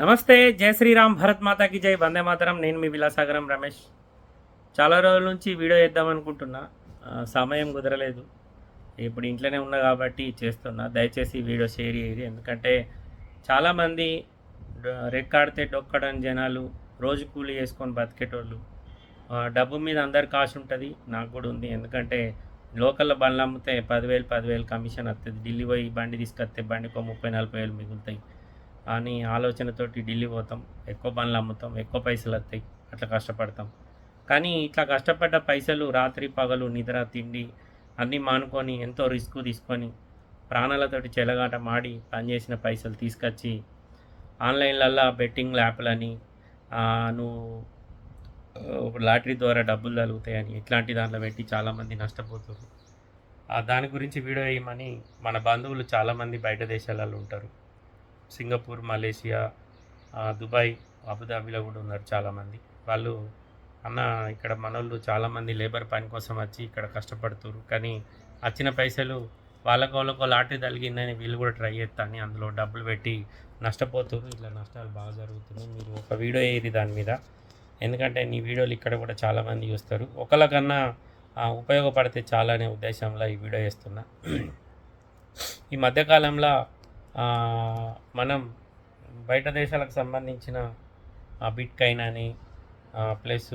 నమస్తే జై శ్రీరామ్ భరత్ మాతాకి జై వందే మాతరం. నేను మీ విలాసాగరం రమేష్. చాలా రోజుల నుంచి వీడియో చేద్దాం అనుకుంటున్నా సమయం కుదరలేదు. ఇప్పుడు ఇంట్లోనే ఉన్నా కాబట్టి చేస్తున్నా. దయచేసి వీడియో షేర్ చేయరు ఎందుకంటే చాలామంది రెక్కాడితే డొక్కడని జనాలు రోజు కూలి చేసుకొని బతికేటోళ్ళు. డబ్బు మీద అందరికి ఆశ ఉంటుంది. నాకు కూడా ఉంది. ఎందుకంటే లోకల్లో బండ్లు అమ్మితే పదివేలు పదివేలు కమిషన్ వస్తుంది ఢిల్లీ పోయి బండి తీసుకొస్తే బండికి ముప్పై నలభై వేలు మిగులుతాయి. అని ఆలోచనతోటి ఢిల్లీ పోతాం ఎక్కువ బండ్లు అమ్ముతాం ఎక్కువ పైసలు వస్తాయి అట్లా కష్టపడతాం. కానీ ఇట్లా కష్టపడ్డ పైసలు రాత్రి పగలు నిద్ర తిండి అన్నీ మానుకొని ఎంతో రిస్క్ తీసుకొని ప్రాణాలతోటి చెలగాట మాడి పనిచేసిన పైసలు తీసుకొచ్చి ఆన్లైన్లల్లో బెట్టింగ్ యాప్లని నువ్వు లాటరీ ద్వారా డబ్బులు తగులుతాయని ఇట్లాంటి దాంట్లో పెట్టి చాలామంది నష్టపోతున్నారు దాని గురించి వీడియో వేయమని మన బంధువులు చాలామంది బయట దేశాలలో ఉంటారు. సింగపూర్ మలేషియా దుబాయ్ అబుదాబిలో కూడా ఉన్నారు చాలామంది. వాళ్ళు అన్న ఇక్కడ మనోళ్ళు చాలామంది లేబర్ పని కోసం వచ్చి ఇక్కడ కష్టపడుతున్నారు కానీ వచ్చిన పైసలు వాళ్ళకు వాళ్ళకు లాటరీ తగిలిందని వీళ్ళు కూడా ట్రై చేస్తాను అందులో డబ్బులు పెట్టి నష్టపోతున్నారు ఇట్లా నష్టాలు బాగా జరుగుతున్నాయి. మీరు ఒక వీడియో వేయరు దాని మీద. ఎందుకంటే నీ వీడియోలు ఇక్కడ కూడా చాలామంది చూస్తారు. ఒకళ్ళకన్నా ఉపయోగపడితే చాలా అనే ఉద్దేశంలో ఈ వీడియో చేస్తున్నా. ఈ మధ్యకాలంలో మనం బయట దేశాలకు సంబంధించిన బిట్ కైన్ అని ప్లస్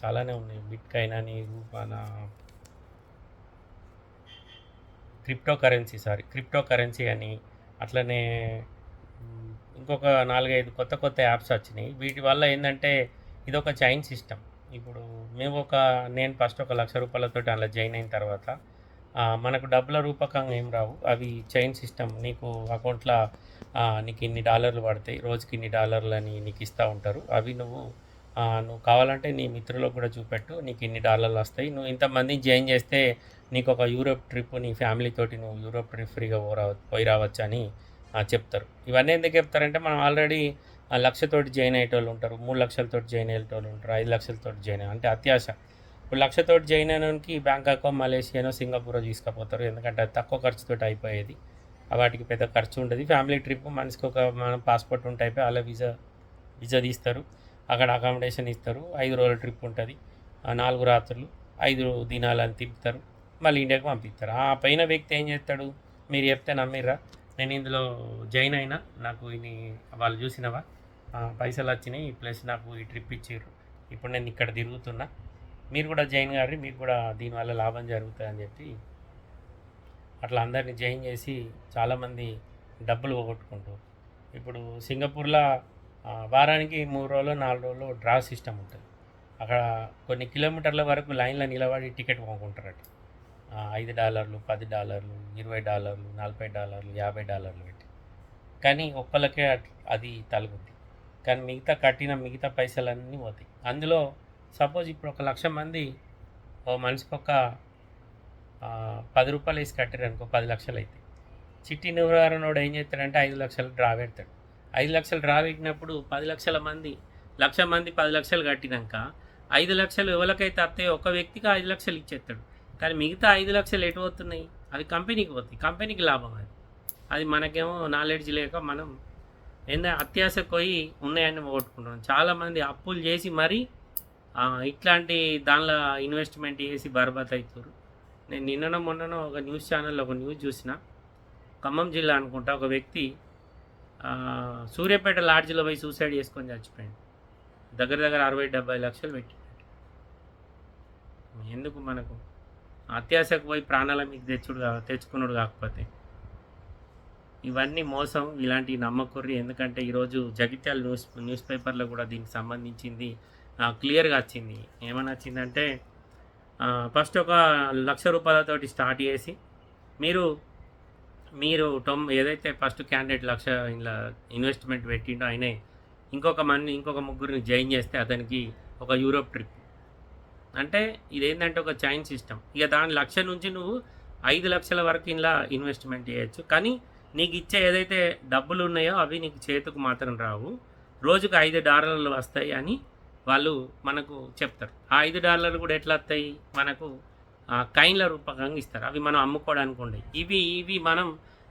చాలానే ఉన్నాయి. బిట్ కైన్ అని రూపాన crypto currency sorry crypto currency అని అట్లనే ఇంకొక నాలుగైదు కొత్త కొత్త యాప్స్ వచ్చినాయి. వీటి వల్ల ఏంటంటే ఇది ఒక చైన్ సిస్టమ్. ఇప్పుడు మేము ఒక నేను ఫస్ట్ ఒక లక్ష రూపాయలతో అలా జాయిన్ అయిన తర్వాత మనకు డబ్బుల రూపకంగా ఏం రావు. అవి చైన్ సిస్టమ్. నీకు అకౌంట్లో నీకు ఇన్ని డాలర్లు పడతాయి. రోజుకి ఇన్ని డాలర్లు అని నీకు ఇస్తూ ఉంటారు. అవి నువ్వు నువ్వు కావాలంటే నీ మిత్రులకు కూడా చూపెట్టు. నీకు ఇన్ని డాలర్లు వస్తాయి. నువ్వు ఇంతమందిని జాయిన్ చేస్తే నీకు ఒక యూరోప్ ట్రిప్ నీ ఫ్యామిలీ తోటి నువ్వు యూరోప్ ట్రిప్ ఫ్రీగా పోరా పోయి రావచ్చు అని చెప్తారు. ఇవన్నీ ఎందుకు చెప్తారంటే మనం ఆల్రెడీ లక్షతోటి జాయిన్ అయ్యేటోళ్ళు ఉంటారు. మూడు లక్షలతోటి జాయిన్ అయ్యేటోళ్ళు ఉంటారు. ఐదు లక్షలతోటి జాయిన్ అంటే అత్యాశ. ఇప్పుడు లక్షతోటి జాయిన్ అయినకి బ్యాంకాక్ మలేషియానో సింగపూర్ తీసుకుపోతారు. ఎందుకంటే అది తక్కువ ఖర్చుతోటి అయిపోయేది. వాటికి పెద్ద ఖర్చు ఉండదు. ఫ్యామిలీ ట్రిప్ మనిషికి ఒక మనం పాస్పోర్ట్ ఉంటే అయిపోయి అలా వీసా వీసా తీస్తారు. అక్కడ అకామిడేషన్ ఇస్తారు. ఐదు రోజుల ట్రిప్ ఉంటుంది. నాలుగు రాత్రులు ఐదు దినాలు అని తిప్పుతారు. మళ్ళీ ఇండియాకి పంపిస్తారు. ఆ పైన వ్యక్తి ఏం చేస్తాడు? మీరు చెప్తే నమ్మిర్రా? నేను ఇందులో జాయిన్ అయినా నాకు ఇది వాళ్ళు చూసినవా? పైసలు వచ్చినాయి. ప్లస్ నాకు ఈ ట్రిప్ ఇచ్చారు ఇప్పుడు నేను ఇక్కడ తిరుగుతున్నా. మీరు కూడా జాయిన్ కాదు మీకు కూడా దీనివల్ల లాభం జరుగుతుంది అని చెప్పి అట్లా అందరినీ జాయిన్ చేసి చాలామంది డబ్బులు పోగొట్టుకుంటారు ఇప్పుడు సింగపూర్లో వారానికి మూడు రోజులు నాలుగు రోజులు డ్రా సిస్టమ్ ఉంటుంది. అక్కడ కొన్ని కిలోమీటర్ల వరకు లైన్లో నిలబడి టికెట్ కొనుక్కుంటారట. ఐదు డాలర్లు పది డాలర్లు ఇరవై డాలర్లు నలభై డాలర్లు యాభై డాలర్లు పెట్టి. కానీ ఒక్కళ్ళకే అట్- అది తలుగుద్ది. కానీ మిగతా కట్టిన మిగతా పైసలన్నీ పోతాయి. అందులో సపోజ్ ఇప్పుడు ఒక లక్ష మంది ఓ మనిషికి ఒక పది రూపాయలు వేసి కట్టారు అనుకో పది లక్షలు అయితే. చిట్టి నివారణోడు ఏం చేస్తాడంటే ఐదు లక్షలు డ్రా పెడతాడు. ఐదు లక్షలు డ్రా పెట్టినప్పుడు పది లక్షల మంది లక్ష మంది పది లక్షలు కట్టినాక ఐదు లక్షలు ఎవరికైతే వస్తాయో ఒక వ్యక్తికి ఐదు లక్షలు ఇచ్చేస్తాడు. కానీ మిగతా ఐదు లక్షలు ఎటు పోతున్నాయి? అవి కంపెనీకి పోతాయి. కంపెనీకి లాభం అది. అది మనకేమో నాలెడ్జ్ లేక మనం ఏంటంటే అత్యాశకు పోయి ఉన్నాయని పోగొట్టుకుంటున్నాం. చాలామంది అప్పులు చేసి మరీ ఇట్లాంటి దానిలో ఇన్వెస్ట్మెంట్ చేసి బర్బాద్ అవుతారు నేను నిన్ననో మొన్ననో ఒక న్యూస్ ఛానల్లో ఒక న్యూస్ చూసిన. ఖమ్మం జిల్లా అనుకుంటా ఒక వ్యక్తి సూర్యాపేట లాడ్జ్లో పోయి సూసైడ్ చేసుకొని చచ్చిపోయాడు. దగ్గర దగ్గర అరవై డెబ్బై లక్షలు పెట్టి ఎందుకు మనకు? అత్యాశకు పోయి ప్రాణాల మీకు తెచ్చుడు తెచ్చుకున్నాడు కాకపోతే. ఇవన్నీ మోసం ఇలాంటి నమ్మకూర్రి. ఎందుకంటే ఈరోజు జగిత్యాల న్యూస్ న్యూస్ పేపర్లో కూడా దీనికి సంబంధించింది క్లియర్గా వచ్చింది. ఏమని వచ్చిందంటే ఫస్ట్ ఒక లక్ష రూపాయలతోటి స్టార్ట్ చేసి మీరు మీరు టొమ్ ఏదైతే ఫస్ట్ క్యాండిడేట్ లక్ష ఇలా ఇన్వెస్ట్మెంట్ పెట్టిండో ఆయనే ఇంకొక మంది ఇంకొక ముగ్గురిని జాయిన్ చేస్తే అతనికి ఒక యూరోప్ ట్రిప్. అంటే ఇదేంటంటే ఒక చైన్ సిస్టమ్. ఇక దాని లక్ష నుంచి నువ్వు ఐదు లక్షల వరకు ఇలా ఇన్వెస్ట్మెంట్ చేయొచ్చు. కానీ నీకు ఇచ్చే ఏదైతే డబ్బులు ఉన్నాయో అవి నీకు చేతికి మాత్రం రావు. రోజుకు ఐదు డాలర్లు వస్తాయి అని వాళ్ళు మనకు చెప్తారు. ఆ ఐదు డాలర్లు కూడా ఎట్లా వస్తాయి? మనకు ఆ, కైన్ల రూపకంగా ఇస్తారు. అవి మనం అమ్ముకోవడానికి ఉండే ఇవి ఇవి మనం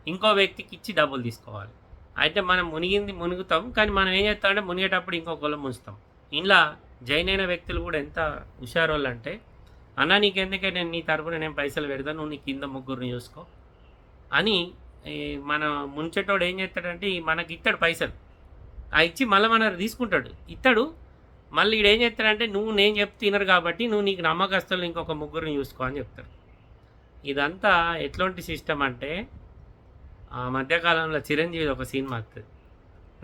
ఇంకో వ్యక్తికి ఇచ్చి డబ్బులు తీసుకోవాలి. అయితే మనం మునిగింది మునుగుతాం. కానీ మనం ఏం చేస్తామంటే మునిగేటప్పుడు ఇంకో కొలం ముంచుతాం. ఇలా జైన్ అయిన వ్యక్తులు కూడా ఎంత హుషారోళ్ళు అంటే అన్న నీకెందుకే నేను నీ తరపున నేను పైసలు పెడతాను నువ్వు నీ కింద ముగ్గురిని చూసుకో. అని మన ముంచేటోడు ఏం చేస్తాడంటే మనకి ఇస్తాడు పైసలు. ఆ ఇచ్చి మళ్ళీ మన తీసుకుంటాడు. ఇస్తాడు మళ్ళీ ఈడు ఏం చెప్తాడంటే నువ్వు నేను చెప్తున్నారు కాబట్టి నువ్వు నీకు నమ్మకస్తులు ఇంకొక ముగ్గురిని చూసుకో అని చెప్తాడు. ఇదంతా ఎట్లాంటి సిస్టమ్ అంటే ఆ మధ్యకాలంలో చిరంజీవి ఒక సినిమా వస్తుంది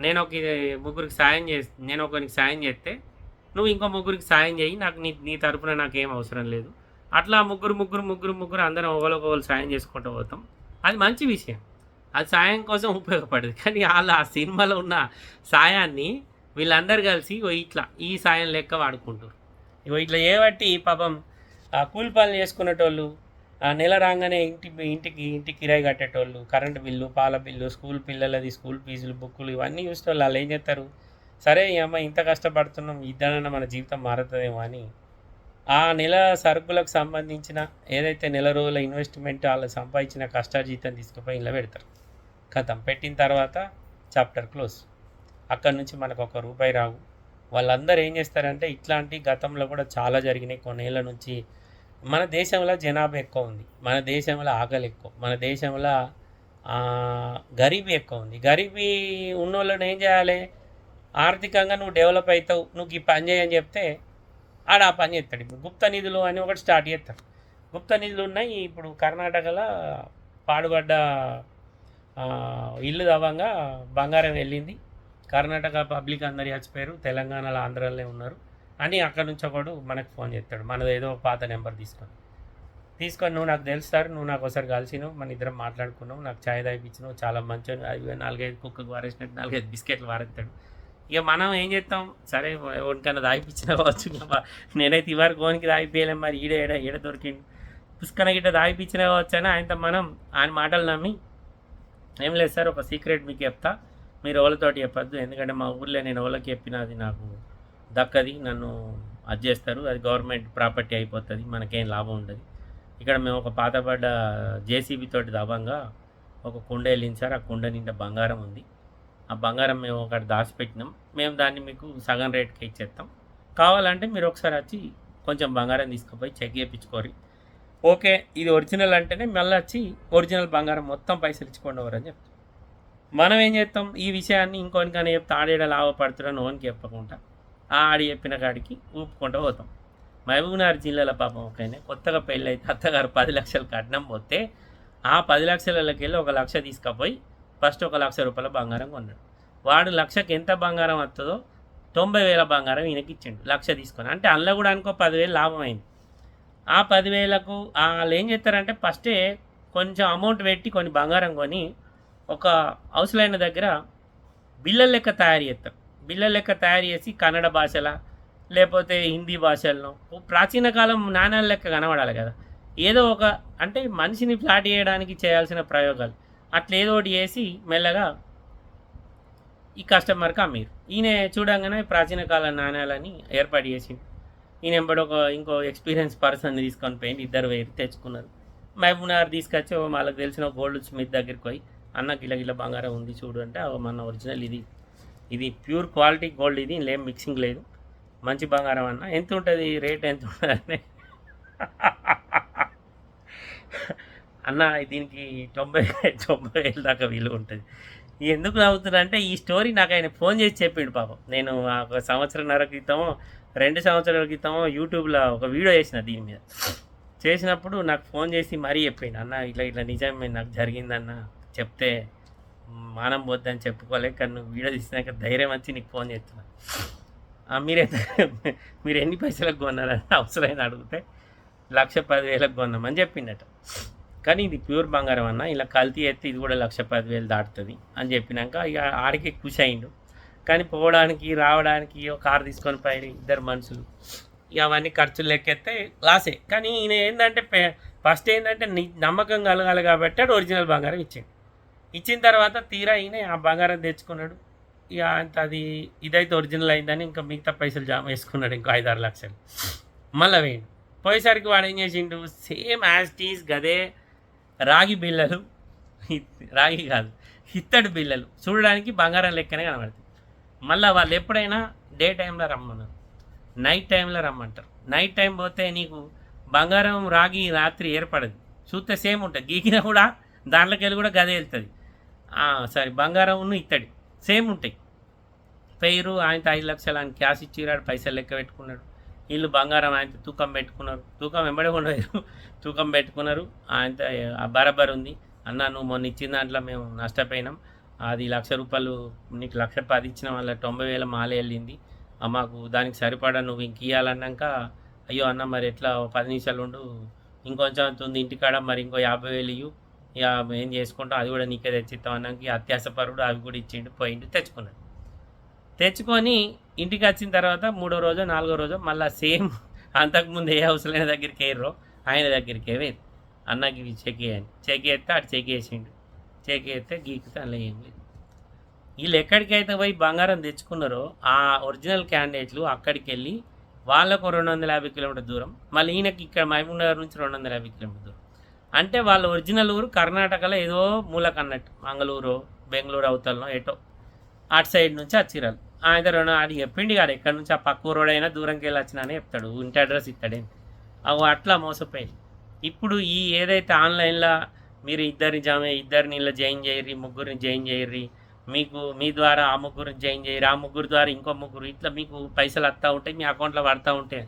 నేను ఒక ముగ్గురికి సాయం చేస్తే నేను ఒకరికి సాయం చేస్తే నువ్వు ఇంకో ముగ్గురికి సాయం చేయి నాకు నీ నీ తరపున నాకేం అవసరం లేదు. అట్లా ముగ్గురు ముగ్గురు ముగ్గురు ముగ్గురు అందరం ఒకరికొకరు సాయం చేసుకుంటూ పోతాం. అది మంచి విషయం. అది సాయం కోసం ఉపయోగపడదు. కానీ వాళ్ళ ఆ సినిమాలో ఉన్న సాయాన్ని వీళ్ళందరూ కలిసి ఇట్లా ఈ సాయం లెక్క వాడుకుంటారు ఇగో ఇట్లా ఏబట్టి పాపం ఆ కూలి పనులు చేసుకునేటోళ్ళు ఆ నెల రాగానే ఇంటి ఇంటికి ఇంటి కిరాయి కట్టేటోళ్ళు కరెంటు బిల్లు పాల బిల్లు స్కూల్ పిల్లలది స్కూల్ ఫీజులు బుక్కులు ఇవన్నీ చూసేటోళ్ళు వాళ్ళు ఏం చేస్తారు? సరే ఈ అమ్మ ఇంత కష్టపడుతున్నాం ఇద్దరన్నా మన జీవితం మారుతుందేమో అని ఆ నెల సరుకులకు సంబంధించిన ఏదైతే నెల రోజుల ఇన్వెస్ట్మెంట్ వాళ్ళు సంపాదించిన కష్టార్జితం తీసుకుపోయి ఇలా పెడతారు. కథం పెట్టిన తర్వాత చాప్టర్ క్లోజ్ అక్కడ నుంచి మనకు ఒక రూపాయి రావు. వాళ్ళందరూ ఏం చేస్తారంటే ఇట్లాంటి గతంలో కూడా చాలా జరిగినాయి. కొన్నేళ్ళ నుంచి మన దేశంలో జనాభా ఎక్కువ ఉంది. మన దేశంలో ఆకలి ఎక్కువ. మన దేశంలో గరీబీ ఎక్కువ ఉంది. గరీబీ ఉన్నోళ్ళని ఏం చేయాలి? ఆర్థికంగా నువ్వు డెవలప్ అవుతావు నువ్వు ఈ పని చేయని చెప్తే ఆడ ఆ పని చేస్తాడు. ఇప్పుడు గుప్త నిధులు అని ఒకటి స్టార్ట్ చేస్తాడు గుప్త నిధులు ఉన్నాయి. ఇప్పుడు కర్ణాటకలో పాడుబడ్డ ఇల్లు తవ్వంగా బంగారం వెళ్ళింది. కర్ణాటక పబ్లిక్ అందరు చచ్చిపోయారు తెలంగాణలో ఆంధ్రాలే ఉన్నారు. అని అక్కడ నుంచి ఒకడు మనకు ఫోన్ చేస్తాడు. మనది ఏదో పాత నెంబర్ తీసుకొని. తీసుకొని నువ్వు నాకు తెలుసు సార్ నువ్వు నాకు ఒకసారి కలిసినావు మన ఇద్దరం మాట్లాడుకున్నావు నాకు ఛాయ్ తాగిపించినావు చాలా మంచి అవి నాలుగైదు కుక్కకు వారేసినట్టు నాలుగైదు బిస్కెట్లు వారేస్తాడు ఇక మనం ఏం చేస్తాం? సరే ఒంటికన్నా తాగిపించిన కావచ్చు నేనైతే ఇవరకు గోనికి తాగిపోయలేం మరి ఈడ ఏడ ఈడ దొరికింది పుష్కన గిట్ట తాగిపించిన కావచ్చు అని ఆయనతో మనం ఆయన మాటలు నమ్మి ఏం లేదు సార్ ఒక సీక్రెట్ మీకు చెప్తా. మీరు ఎవరితోటి చెప్పొద్దు ఎందుకంటే మా ఊర్లో నేను ఎవరికి చెప్పినా అది నాకు దక్కది నన్ను అది చేస్తారు. అది గవర్నమెంట్ ప్రాపర్టీ అయిపోతుంది మనకేం లాభం ఉండదు. ఇక్కడ మేము ఒక పాతపడ్డ జేసీబీ తోటి దబంగా ఒక కుండ వెళ్ళించారు. ఆ కుండ నిండా బంగారం ఉంది. ఆ బంగారం మేము ఒకటి దాచిపెట్టినాం. మేము దాన్ని మీకు సగం రేట్కి ఇచ్చేస్తాం. కావాలంటే మీరు ఒకసారి వచ్చి కొంచెం బంగారం తీసుకుపోయి చెక్ చేయించుకోరు. ఓకే ఇది ఒరిజినల్ అంటేనే మళ్ళీ వచ్చి ఒరిజినల్ బంగారం మొత్తం పైసలు ఇచ్చుకోండి ఎవరని చెప్తాం మనం ఏం చేస్తాం? ఈ విషయాన్ని ఇంకోనికైనా చెప్తే ఆడేడ లాభపడుతున్నా ఓనికి చెప్పకుండా ఆ ఆడి చెప్పిన కాడికి ఊపుకుంటూ పోతాం. మహబూబ్నగర్ జిల్లాలో పాపం ఒకనే కొత్తగా పెళ్ళైతే అత్తగారు పది లక్షలు కట్నం పోతే ఆ పది లక్షలకి వెళ్ళి ఒక లక్ష తీసుకుపోయి ఫస్ట్ ఒక లక్ష రూపాయల బంగారం కొన్నాడు. వాడు లక్షకి ఎంత బంగారం వస్తుందో తొంభై వేల బంగారం ఈయనకి ఇచ్చిండు లక్ష తీసుకొని. అంటే అందులో కూడా అనుకో పదివేలు లాభం అయింది ఆ పదివేలకు వాళ్ళు ఏం చేస్తారంటే ఫస్టే కొంచెం అమౌంట్ పెట్టి కొన్ని బంగారం కొని ఒక అవసరమైన దగ్గర బిళ్ళల లెక్క తయారు చేస్తారు. బిల్ల లెక్క తయారు చేసి కన్నడ భాషల లేకపోతే హిందీ భాషల్లో ప్రాచీన కాలం నాణ్యాల లెక్క కనబడాలి కదా. ఏదో ఒక అంటే మనిషిని ఫ్లాట్ చేయడానికి చేయాల్సిన ప్రయోగాలు. అట్లా ఏదో ఒకటి చేసి మెల్లగా ఈ కస్టమర్కి అమ్మారు. ఈయన చూడంగానే ప్రాచీన కాల నాణ్యాలని ఏర్పాటు చేసి ఈయన ఎంబడి ఒక ఇంకో ఎక్స్పీరియన్స్ పర్సన్ తీసుకొని పోయింది ఇద్దరు వేరు తెచ్చుకున్నారు. మహబూబ్నగర్ తీసుకొచ్చి వాళ్ళకి తెలిసిన గోల్డ్ స్మిత్ దగ్గరికి పోయి అన్న ఇలా గిల బంగారం ఉంది చూడు అంటే మన ఒరిజినల్ ఇది. ఇది ప్యూర్ క్వాలిటీ గోల్డ్ ఇది లేం మిక్సింగ్ లేదు. మంచి బంగారం అన్న. ఎంత ఉంటుంది? రేట్ ఎంత ఉంటుంది? అన్న దీనికి తొంభై తొంభై వేలు దాకా విలువ ఉంటుంది. ఎందుకు నవ్వుతున్నా అంటే ఈ స్టోరీ నాకు ఆయన ఫోన్ చేసి చెప్పిండు పాపం. నేను ఆ ఒక సంవత్సరంన్నర క్రితమో రెండు సంవత్సరాల క్రితమో యూట్యూబ్లో ఒక వీడియో చేసిన దీని మీద. చేసినప్పుడు నాకు ఫోన్ చేసి మరీ చెప్పిండు అన్న ఇట్లా ఇట్లా నిజమే నాకు జరిగిందన్న. చెప్తే మానం పోద్దని చెప్పుకోలేక కానీ నువ్వు వీడియో తీసినాక ధైర్యం వచ్చి నీకు ఫోన్ చేస్తున్నా. మీరే మీరు ఎన్ని పైసలకు కొన్నారని అవసరమైన అడిగితే లక్ష పదివేలకు కొన్నామని చెప్పిండట. కానీ ఇది ప్యూర్ బంగారం అన్న ఇలా కల్తీ ఎత్తి ఇది కూడా లక్ష పదివేలు దాటుతుంది అని చెప్పినాక ఇక ఆడికి ఖుషి అయిండు. కానీ పోవడానికి రావడానికి ఒక కారు తీసుకొని పోయి ఇద్దరు మనుషులు ఇక అవన్నీ ఖర్చులు లెక్కెత్తే లాసే. కానీ ఈయన ఏంటంటే ఫస్ట్ ఏంటంటే నమ్మకం కలగాలి కాబట్టి ఒరిజినల్ బంగారం ఇచ్చిండు. ఇచ్చిన తర్వాత తీరా ఈయన ఆ బంగారం తెచ్చుకున్నాడు. ఇక అంత అది ఇదైతే ఒరిజినల్ అయిందని ఇంకా మిగతా పైసలు జామ వేసుకున్నాడు ఇంకో ఐదారు లక్షలు. మళ్ళీ వేయండి. పోయేసరికి వాడు ఏం చేసిండు? సేమ్ యాజ్టీస్ గదే రాగి బిళ్ళలు. రాగి కాదు ఇత్తడి బిళ్ళలు. చూడడానికి బంగారం లెక్కనే కనబడుతుంది మళ్ళీ వాళ్ళు ఎప్పుడైనా డే టైంలో రమ్మన్నారు. నైట్ టైంలో రమ్మంటారు. నైట్ టైం పోతే నీకు బంగారం రాగి రాత్రి ఏర్పడదు. చూస్తే సేమ్ ఉంటుంది. గీకినా కూడా దాంట్లోకి వెళ్ళి కూడా గదే వెళ్తుంది. సారీ బంగారం ఇత్తడి. సేమ్ ఉంటాయి. పేరు ఆయనతో ఐదు లక్షలు ఆయన క్యాష్ ఇచ్చిరాడు పైసలు లెక్క పెట్టుకున్నాడు. వీళ్ళు బంగారం ఆయనతో తూకం పెట్టుకున్నారు. తూకం వెంబడే ఉండలేదు తూకం పెట్టుకున్నారు. ఆయనతో ఆ బరాబర్ ఉంది. అన్న నువ్వు మొన్న ఇచ్చిన దాంట్లో మేము నష్టపోయినాం. అది లక్ష రూపాయలు నీకు లక్ష పది ఇచ్చిన. వాళ్ళ తొంభై వేల మాలే వెళ్ళింది. మాకు దానికి సరిపడా నువ్వు ఇంక ఇవ్వాలన్నాక అయ్యో అన్న మరి ఎట్లా పది నిమిషాలు ఉండు. ఇంకొంచెం ఉంది ఇంటికాడ మరి ఇంకో యాభై వేలు ఇవ్వు ఇక ఏం చేసుకుంటాం అది కూడా నీకే తెచ్చిస్తాం అన్నాక అత్యాసపరుడు అవి కూడా ఇచ్చిండు పోయిండు తెచ్చుకున్నాను తెచ్చుకొని ఇంటికి వచ్చిన తర్వాత మూడో రోజు నాలుగో రోజు మళ్ళీ సేమ్ అంతకుముందు ఏ అవసరమైన దగ్గరికి వేయరు ఆయన దగ్గరికి వేరు అన్నకి ఇవి చెక్ చేయండి. చెక్ చేస్తే అటు చెక్ చేసిండు. చెక్ చేస్తే గీకితే అందులో ఏం లేదు. వీళ్ళు ఎక్కడికైతే పోయి బంగారం తెచ్చుకున్నారో ఆ ఒరిజినల్ క్యాండిడేట్లు అక్కడికి వెళ్ళి వాళ్ళకు రెండు వందల యాభై కిలోమీటర్ దూరం మళ్ళీ ఈయనకి ఇక్కడ మహబూబ్ నగర్ నుంచి రెండు వందల యాభై కిలోమీటర్ దూరం. అంటే వాళ్ళ ఒరిజినల్ ఊరు కర్ణాటకలో ఏదో మూలకు అన్నట్టు. మంగళూరు బెంగళూరు అవతలనో ఎటో అటు సైడ్ నుంచి వచ్చిరాలు ఆయన రెండు ఆడి చెప్పిండి కాదు. ఎక్కడి నుంచి ఆ పక్క ఊరోడు అయినా దూరంకి వెళ్ళి వచ్చినా అని చెప్తాడు. ఇంటి అడ్రస్ ఇస్తాడేం అవి అట్లా మోసపోయింది. ఇప్పుడు ఈ ఏదైతే ఆన్లైన్లో మీరు ఇద్దరిని జామ ఇద్దరిని ఇలా జాయిన్ చేయర్రి ముగ్గురిని జాయిన్ చేయర్రి మీకు మీ ద్వారా ఆ ముగ్గురిని జాయిన్ చేయరు ఆ ముగ్గురు ద్వారా ఇంకో ముగ్గురు ఇట్లా మీకు పైసలు వస్తూ ఉంటాయి మీ అకౌంట్లో పడతా ఉంటే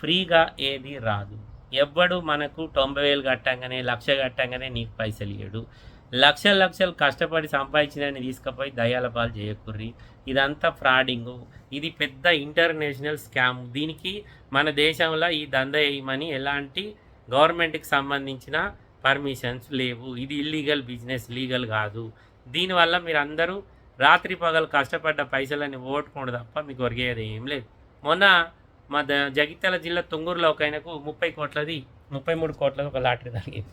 ఫ్రీగా ఏది రాదు. ఎవ్వడు మనకు తొంభై వేలు కట్టంగానే లక్ష కట్టంగానే నీకు పైసలు ఇయ్యడు. లక్షలు లక్షలు కష్టపడి సంపాదించినని తీసుకుపోయి దయాల పాలు చేయకుర్రి. ఇదంతా ఫ్రాడింగు. ఇది పెద్ద ఇంటర్నేషనల్ స్కామ్. దీనికి మన దేశంలో ఈ దంద వేయమని ఎలాంటి గవర్నమెంట్కి సంబంధించిన పర్మిషన్స్ లేవు. ఇది ఇల్లీగల్ బిజినెస్ లీగల్ కాదు. దీనివల్ల మీరు అందరూ రాత్రి పగలు కష్టపడ్డ పైసలని ఓటుకోండి తప్ప మీకు ఒరిగేది ఏం లేదు. మొన్న మా ద జగిత్యాల జిల్లా తుంగూరులో ఒక ఆయనకు ముప్పై కోట్లది ముప్పై మూడు కోట్లది ఒక లాటరీ తగిలింది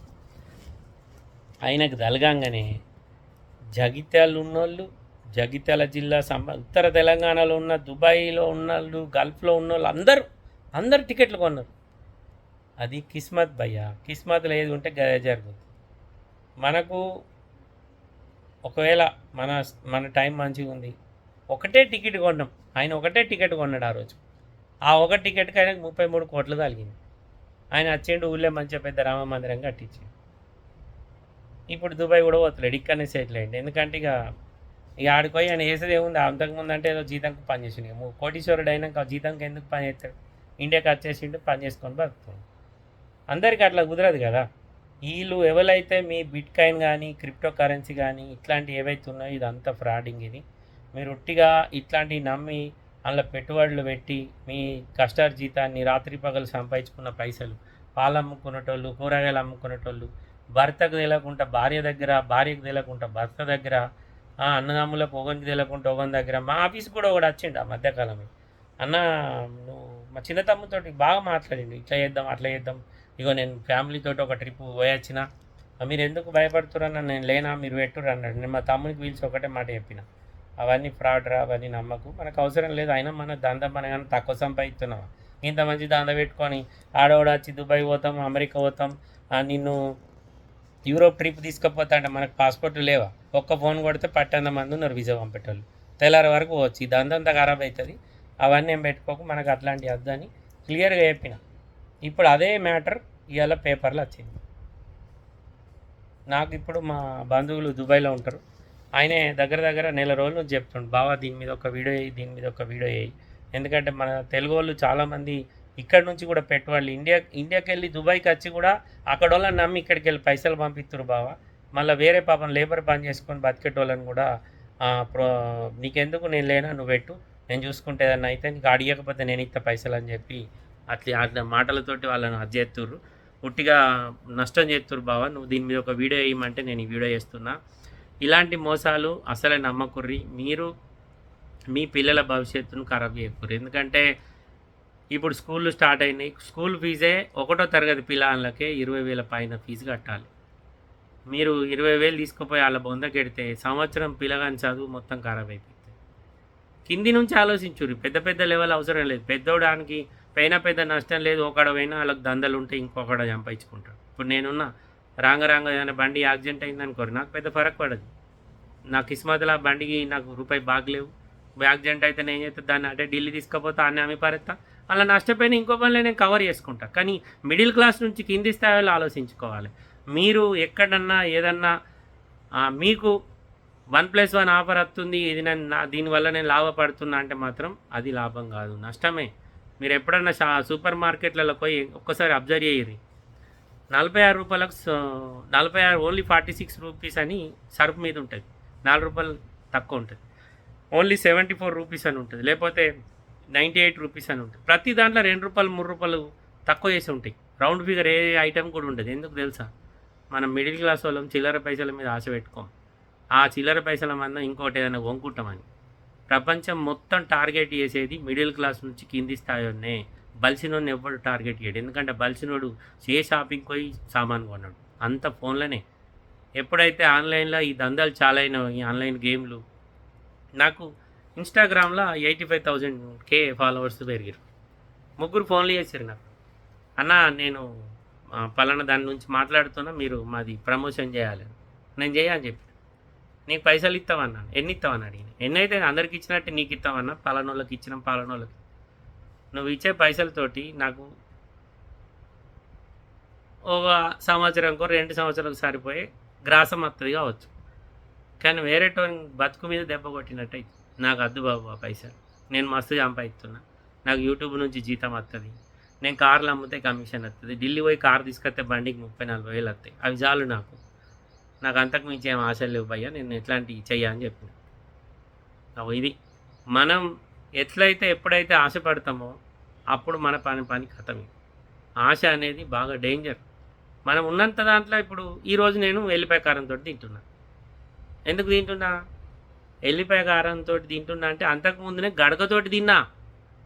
ఆయనకు తలగంగానే జగిత్యాలు ఉన్నోళ్ళు జగిత్యాల జిల్లా సంబ ఉత్తర తెలంగాణలో ఉన్న దుబాయ్లో ఉన్నోళ్ళు గల్ఫ్లో ఉన్నోళ్ళు అందరూ అందరు టికెట్లు కొన్నారు. అది కిస్మత్ భయ్య. కిస్మత్లో ఏది ఉంటే గదే జరుగుతుంది మనకు ఒకవేళ మన మన టైం మంచిగా ఉంది ఒకటే టికెట్ కొన్నాం. ఆయన ఒకటే టికెట్ కొన్నాడు ఆ రోజు. ఆ ఒక టికెట్కి ఆయనకు ముప్పై మూడు కోట్లు తగిలింది. ఆయన వచ్చిండు ఊళ్ళో మంచిగా పెద్ద రామ మందిరం కట్టించింది ఇప్పుడు దుబాయ్ కూడా పోతలేడు ఇక్కడనే సెటిల్ అయ్యింది ఎందుకంటే ఇక ఇక ఆడిపోయి ఆయన వేసేది ఏముంది? అంతకుముందు అంటే ఏదో జీతంకి పని చేసిండు. ఇక కోటీశ్వరుడు అయినాక జీతంకి ఎందుకు పని చేస్తాడు? ఇండియాకి వచ్చేసిండు పని చేసుకొని బతుకుతాడు. అందరికి అట్లా కుదరదు కదా. వీళ్ళు ఎవరైతే మీ బిట్ కాయిన్ కానీ క్రిప్టో కరెన్సీ కానీ ఇట్లాంటివి ఏవైతే ఉన్నాయో ఇదంతా ఫ్రాడింగ్ ఇది. మీరు ఒట్టిగా ఇట్లాంటివి నమ్మి అందులో పెట్టుబడులు పెట్టి మీ కష్టార్జీతాన్ని రాత్రి పగలు సంపాదించుకున్న పైసలు పాలు అమ్ముకునేటోళ్ళు కూరగాయలు అమ్ముకునేటోళ్ళు భర్తకు తెలియకుండా భార్య దగ్గర భార్యకు తెలియకుండా భర్త దగ్గర అన్నదమ్ములకు ఒకరికి తెలియకుండా ఒకరి దగ్గర మా ఆఫీస్ కూడా ఒకటి వచ్చిండు ఆ మధ్యకాలంలో అన్న నువ్వు మా చిన్న తమ్ముతో బాగా మాట్లాడిండు ఇట్లా చేద్దాం అట్లా చేద్దాం. ఇగో నేను ఫ్యామిలీతో ఒక ట్రిప్ పోయొచ్చిన మీరు ఎందుకు భయపడుతున్నా నేను లేనా మీరు పెట్టురు అన్నాడు. నేను మా తమ్మునికి పిలిచి ఒకటే మాట చెప్పిన. అవన్నీ ఫ్రాడ్ రా అవన్నీ నమ్మకు. మనకు అవసరం లేదు అయినా మన దందం మన కానీ తక్కువ సంపాదిస్తున్నాం ఇంత మంచి దంద పెట్టుకొని ఆడవాడు వచ్చి దుబాయ్ పోతాం అమెరికా పోతాం నిన్ను యూరోప్ ట్రిప్ తీసుకుపోతా అంటే మనకు పాస్పోర్ట్ లేవా? ఒక్క ఫోన్ కొడితే పట్టంత మంది ఉన్నారు వీసా పంపేటోళ్ళు. తెల్లారి వరకు పోవచ్చు. ఈ దందంతా ఖరాబ్ అవుతుంది. అవన్నీ ఏం పెట్టుకోకు మనకు అట్లాంటి వద్దని క్లియర్గా చెప్పిన. ఇప్పుడు అదే మ్యాటర్ ఇవాళ పేపర్లో వచ్చింది. నాకు ఇప్పుడు మా బంధువులు దుబాయ్లో ఉంటారు. ఆయనే దగ్గర దగ్గర నెల రోజులు చెప్తుండు బావా దీని మీద ఒక వీడియో వేయి దీని మీద ఒక వీడియో వేయి ఎందుకంటే మన తెలుగు వాళ్ళు చాలామంది ఇక్కడ నుంచి కూడా పెట్టవాళ్ళు ఇండియా ఇండియాకి వెళ్ళి దుబాయ్కి వచ్చి కూడా అక్కడ వాళ్ళని నమ్మి ఇక్కడికి వెళ్ళి పైసలు పంపిస్తారు బావా. మళ్ళీ వేరే పాపం లేబర్ పని చేసుకొని బతికేటోళ్ళని కూడా ప్రో నీకెందుకు నేను లేనా నువ్వు పెట్టు. నేను చూసుకుంటే ఏదన్నా అయితే నీకు అడిగకపోతే నేను ఇంత పైసలు అని చెప్పి అట్లా అట్లా మాటలతోటి వాళ్ళని అది చేస్తుర్రు ఉట్టిగా నష్టం చేస్తుర్రు బావా. నువ్వు దీని మీద ఒక వీడియో వేయమంటే నేను ఈ వీడియో చేస్తున్నా. ఇలాంటి మోసాలు అసలే నమ్మకుర్రి. మీరు మీ పిల్లల భవిష్యత్తును ఖరాబ్ చేయకూరు ఎందుకంటే ఇప్పుడు స్కూళ్ళు స్టార్ట్ అయినాయి. స్కూల్ ఫీజే ఒకటో తరగతి పిల్లలకే ఇరవై వేల పైన ఫీజు కట్టాలి. మీరు ఇరవై వేలు తీసుకుపోయి వాళ్ళ బొందకెడితే సంవత్సరం పిల్లగాని చదువు మొత్తం ఖరాబ్ అయిపోతుంది కింది నుంచి ఆలోచించుర్రి. పెద్ద పెద్ద లెవెల్ అవసరం లేదు. పెద్దోడానికి పైన పెద్ద నష్టం లేదు. ఒకడ పోయినా వాళ్ళకి దందలు ఉంటే ఇంకొకడ చంపించుకుంటాడు ఇప్పుడు నేనున్నా రాంగ రాంగ ఏదైనా బండి యాక్సిడెంట్ అయింది అనుకోరు నాకు పెద్ద ఫరక్ పడదు. నా కిస్మత్లో బండికి నాకు రూపాయి బాగలేవు. యాక్సిడెంట్ అయితే నేను చేస్తే దాన్ని అంటే ఢిల్లీ తీసుకుపోతా అన్నీ అమ్మి పారేస్తా అలా నష్టపోయిన ఇంకో పనిలో నేను కవర్ చేసుకుంటా. కానీ మిడిల్ క్లాస్ నుంచి కింది స్థాయిలో ఆలోచించుకోవాలి. మీరు ఎక్కడన్నా ఏదన్నా మీకు వన్ ప్లస్ వన్ ఆఫర్ వస్తుంది. ఇది నేను నా- దీనివల్ల నేను లాభపడుతున్నా అంటే మాత్రం అది లాభం కాదు. నష్టమే. మీరు ఎప్పుడన్నా సూపర్ మార్కెట్లలో పోయి ఒక్కసారి అబ్జర్వ్ చేయరు నలభై ఆరు రూపాయలకు నలభై ఆరు ఓన్లీ ఫార్టీ సిక్స్ రూపీస్ అని సరుపు మీద ఉంటుంది. నాలుగు రూపాయలు తక్కువ ఉంటుంది. ఓన్లీ సెవెంటీ ఫోర్ రూపీస్ అని ఉంటుంది. లేకపోతే నైంటీ ఎయిట్ రూపీస్ అని ఉంటుంది. ప్రతి దాంట్లో రెండు రూపాయలు మూడు రూపాయలు తక్కువ చేసి ఉంటాయి. రౌండ్ ఫిగర్ ఏ ఐటెం కూడా ఉండదు. ఎందుకు తెలుసా? మనం మిడిల్ క్లాస్ వాళ్ళం చిల్లర పైసల మీద ఆశ పెట్టుకోం. ఆ చిల్లర పైసల మంద ఇంకోటి ఏదైనా కొనుక్కుంటామని. ప్రపంచం మొత్తం టార్గెట్ చేసేది మిడిల్ క్లాస్ నుంచి కింది స్థాయినే బలిసినోడిని ఎవరు టార్గెట్ చేయడు. ఎందుకంటే బలిసినోడు ఏ షాపింగ్ పోయి సామాన్ కొన్నాడు. అంత ఫోన్లోనే. ఎప్పుడైతే ఆన్లైన్లో ఈ దందాలు చాలా అయినాయి ఈ ఆన్లైన్ గేమ్లు నాకు ఇన్స్టాగ్రామ్లో eighty five thousand K followers పెరిగారు ముగ్గురు ఫోన్లు చేశారు నాకు. అన్న నేను పలానా దాని నుంచి మాట్లాడుతున్నా మీరు మాది ప్రమోషన్ చేయాలి. నేను చేయని చెప్పి నీకు పైసలు ఇస్తామన్నాను ఎన్ని ఇస్తామని అడిగిన. ఎన్ని అయితే అందరికి ఇచ్చినట్టు నీకు ఇస్తామన్నా పలానోళ్ళకి ఇచ్చినాం పలానోళ్ళకి. నువ్వు ఇచ్చే పైసలతోటి నాకు ఒక సంవత్సరంకో రెండు సంవత్సరాలకు సరిపోయే గ్రాసం వస్తుంది కావచ్చు. కానీ వేరే టోన్ బతుకు మీద దెబ్బ కొట్టినట్టు నాకు అద్దు బాబు ఆ పైసలు. నేను మస్తు సంపాదిస్తున్నా. నాకు యూట్యూబ్ నుంచి జీతం వస్తుంది నేను కార్లు అమ్మితే కమిషన్ వస్తుంది ఢిల్లీ పోయి కార్ తీసుకొస్తే బండికి ముప్పై నలభై వేలు వస్తాయి అవి చాలు నాకు. నాకు అంతకు మించి ఏం ఆశలు లేవు భయ్యా. నేను ఎట్లాంటివి చెయ్యా అని చెప్పిన. ఇది. మనం ఎట్లయితే ఎప్పుడైతే ఆశపడతామో అప్పుడు మన పని పని కథమే. ఆశ అనేది బాగా డేంజర్ మనం ఉన్నంత దాంట్లో ఇప్పుడు ఈరోజు నేను ఎల్లిపాయ కారంతో తింటున్నా. ఎందుకు తింటున్నా? ఎల్లిపాయ కారంతో తింటున్నా అంటే అంతకు ముందునే గడకతోటి తిన్నా.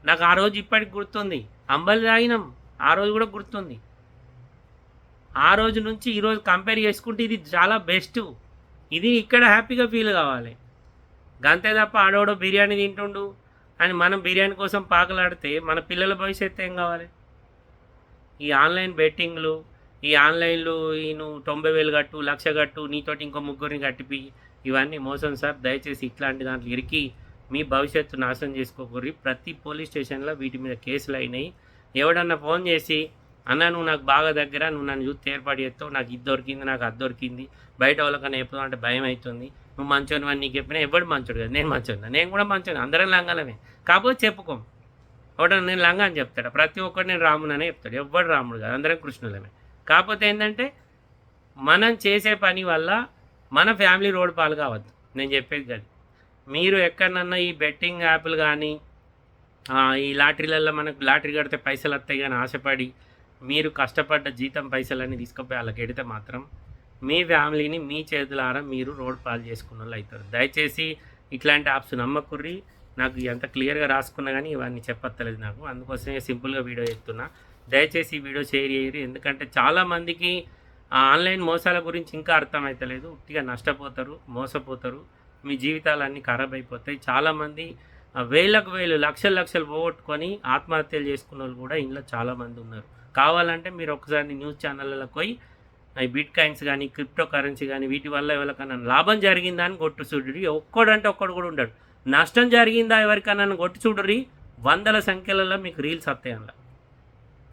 నాకు ఆ రోజు ఇప్పటికి గుర్తుంది. అంబలి తాగినాం ఆ రోజు కూడా గుర్తుంది. ఆ రోజు నుంచి ఈరోజు కంపేర్ చేసుకుంటే ఇది చాలా బెస్ట్ ఇది ఇక్కడ హ్యాపీగా ఫీల్ కావాలి. గంతే తప్ప ఆడోడో బిర్యానీ తింటుండు. అని మనం బిర్యానీ కోసం పాకలాడితే మన పిల్లల భవిష్యత్తు ఏం కావాలి? ఈ ఆన్లైన్ బెట్టింగ్లు ఈ ఆన్లైన్లో ఈ నువ్వు తొంభై వేలు కట్టు లక్ష కట్టు నీతోటి ఇంకో ముగ్గురిని కట్టిపి ఇవన్నీ మోసం సార్. దయచేసి ఇట్లాంటి దాంట్లో ఇరికి మీ భవిష్యత్తు నాశనం చేసుకోకూరి ప్రతి పోలీస్ స్టేషన్లో వీటి మీద కేసులు అయినాయి. ఎవడన్నా ఫోన్ చేసి అన్న నువ్వు నాకు బాగా దగ్గర నువ్వు నన్ను చూస్తే ఏర్పాటు చేస్తావు నాకు ఇది దొరికింది నాకు అది దొరికింది బయట వాళ్ళకన్నా ఎప్పుడు అంటే భయం అవుతుంది నువ్వు మంచోని అని నీకు చెప్పినా ఎవడు మంచోడు కదా. నేను మంచోడు నేను కూడా మంచోని అందరం లంగాలమే. కాకపోతే చెప్పుకోం. ఒకటి నేను లంగా అని చెప్తాడు. ప్రతి ఒక్కడు నేను రాముననే చెప్తాడు. ఎవ్వడు రాముడు కాదు. అందరం కృష్ణులమే. కాకపోతే ఏంటంటే మనం చేసే పని వల్ల మన ఫ్యామిలీ రోడ్ పాలు కావద్దు. నేను చెప్పేది కాదు. మీరు ఎక్కడన్నా ఈ బెట్టింగ్ యాప్లు కానీ ఈ లాటరీలలో మనకు లాటరీ కడితే పైసలు వస్తాయి కానీ ఆశపడి మీరు కష్టపడ్డ జీతం పైసలన్నీ తీసుకుపోయి వాళ్ళకి ఎడితే మాత్రం మీ ఫ్యామిలీని మీ చేతులారా మీరు రోడ్ పాలు చేసుకున్న వాళ్ళు అవుతారు దయచేసి ఇట్లాంటి యాప్స్ నమ్మకుర్రి. నాకు ఎంత క్లియర్గా రాసుకున్నా కానీ ఇవన్నీ చెప్పత్తలేదు నాకు. అందుకోసమే సింపుల్గా వీడియో చెప్తున్నా దయచేసి ఈ వీడియో షేర్ చేయరు. ఎందుకంటే చాలామందికి ఆన్లైన్ మోసాల గురించి ఇంకా అర్థమవుతలేదు ఉట్టిగా నష్టపోతారు మోసపోతారు. మీ జీవితాలన్నీ ఖరాబ్ అయిపోతాయి. చాలామంది వేలకు వేలు లక్షలు లక్షలు పోగొట్టుకొని ఆత్మహత్యలు చేసుకున్న వాళ్ళు కూడా ఇంట్లో చాలామంది ఉన్నారు. కావాలంటే మీరు ఒకసారి న్యూస్ ఛానళ్ళకి పోయి బిట్ కాయిన్స్ కానీ క్రిప్టో కరెన్సీ కానీ వీటి వల్ల ఎవరికైనా లాభం జరిగిందా అని కొట్టు చూడరి ఒక్కడంటే ఒక్కడు కూడా ఉండడు. నష్టం జరిగిందా ఎవరికైనా కొట్టి చూడరి వందల సంఖ్యలలో మీకు రీల్స్ వస్తాయి అందులో.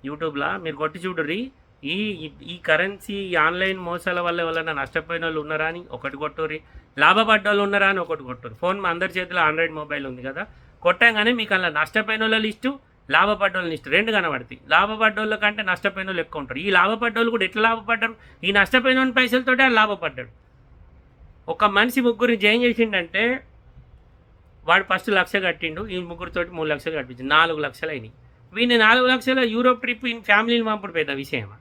యూట్యూబ్లో మీరు కొట్టి చూడరి ఈ ఈ- కరెన్సీ ఈ ఆన్లైన్ మోసాల వల్ల ఎవరైనా నష్టపోయిన వాళ్ళు ఉన్నారా అని ఒకటి కొట్టుర్రి. లాభపడ్డ వాళ్ళు ఉన్నారా అని ఒకటి కొట్టుర్రి. ఫోన్ మా అందరి చేతిలో ఆండ్రాయిడ్ మొబైల్ ఉంది కదా. కొట్టంగానే మీకు అలా నష్టపోయిన వాళ్ళ లిస్టు లాభపడ్డోళ్ళని ఇష్టం. రెండు కనబడతాయి. లాభపడ్డోళ్ళ కంటే నష్టపోయిన వాళ్ళు ఎక్కువ ఉంటారు. ఈ లాభపడ్డోళ్ళు కూడా ఎట్లా లాభపడ్డారు? ఈ నష్టపోయిన వాళ్ళ పైసలతోటే ఆయన లాభపడ్డాడు ఒక మనిషి ముగ్గురిని జాయిన్ చేసిండంటే వాడు ఫస్ట్ లక్ష కట్టిండు ఈ ముగ్గురితోటి మూడు లక్షలు కట్టించిండు. నాలుగు లక్షలు అయినాయి. వీడిని నాలుగు లక్షల యూరోప్ ట్రిప్ ఈయన ఫ్యామిలీని పంపుడు పెద్ద విషయమా?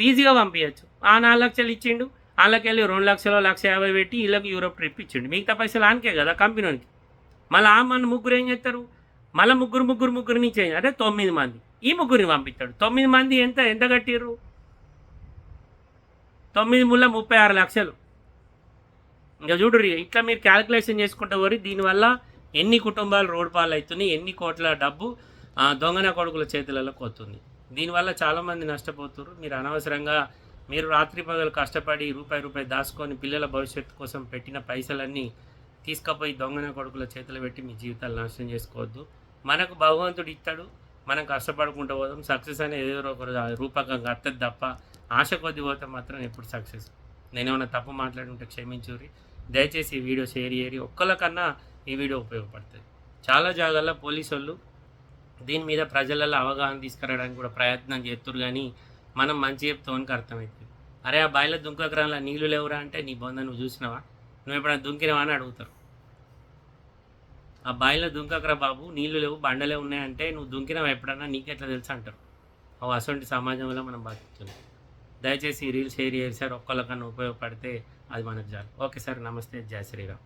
ఈజీగా పంపించచ్చు ఆ నాలుగు లక్షలు ఇచ్చిండు. వాళ్ళకి వెళ్ళి రెండు లక్షలు లక్ష యాభై పెట్టి వీళ్ళకి యూరోప్ ట్రిప్ ఇచ్చిండు. మిగతా పైసలు ఆనకే కదా కంపెనీకి మళ్ళీ ఆ మన ముగ్గురు ఏం చేస్తారు? మళ్ళీ ముగ్గురు ముగ్గురు ముగ్గురు నుంచి అంటే తొమ్మిది మంది. ఈ ముగ్గురిని పంపిస్తాడు. తొమ్మిది మంది ఎంత ఎంత కట్టిర్రు? తొమ్మిది ముళ్ళ ముప్పై ఆరు లక్షలు. ఇంకా చూడరు ఇట్లా మీరు క్యాలిక్యులేషన్ చేసుకుంటే వరి దీనివల్ల ఎన్ని కుటుంబాలు రోడ్ పాలు అవుతున్నాయి ఎన్ని కోట్ల డబ్బు ఆ, దొంగన కొడుకుల చేతులలో పోతుంది దీనివల్ల చాలామంది నష్టపోతున్నారు మీరు అనవసరంగా మీరు రాత్రి పగలు కష్టపడి రూపాయి రూపాయి దాచుకొని పిల్లల భవిష్యత్తు కోసం పెట్టిన పైసలన్నీ తీసుకుపోయి దొంగన కొడుకుల చేతులు పెట్టి మీ జీవితాలు నాశనం చేసుకోవద్దు. మనకు భగవంతుడు ఇస్తాడు మనం కష్టపడుకుంటూ పోతాం సక్సెస్ అనేది ఏదో ఒక రూపకంగా కట్టదు తప్ప ఆశ కొద్ది పోతే మాత్రం ఎప్పుడు సక్సెస్ నేనేమైనా తప్పు మాట్లాడుంటే క్షమించురి దయచేసి ఈ వీడియో షేర్ చేయరి ఒక్కళ్ళకన్నా ఈ వీడియో ఉపయోగపడుతుంది. చాలా జాగాల్లో పోలీసు వాళ్ళు దీని మీద ప్రజలలో అవగాహన తీసుకురావడానికి కూడా ప్రయత్నం చేస్తారు కానీ మనం మంచి చెప్తామని అర్థమవుతుంది అరే ఆ బాయిల దుంకగ్రహంలో నీళ్ళు లేవురా అంటే నీ బొంద నువ్వు చూసినావా? నువ్వు ఎప్పుడైనా దుంకినవా? అని అడుగుతారు. ఆ బాయిలో దుంకకరా బాబు నీళ్ళు లేవు బండలే ఉన్నాయంటే నువ్వు దుంకినావు ఎప్పుడన్నా? నీకెట్లా తెలుసు అంటారు. అవి అటువంటి సమాజంలో మనం బతుకుతున్నాం. దయచేసి రీల్స్ రీల్ షేర్ చేసి సార్ ఒక్కళ్ళకన్నా ఉపయోగపడితే అది మనకు చాలు. ఓకే సార్ నమస్తే జయ శ్రీరామ్.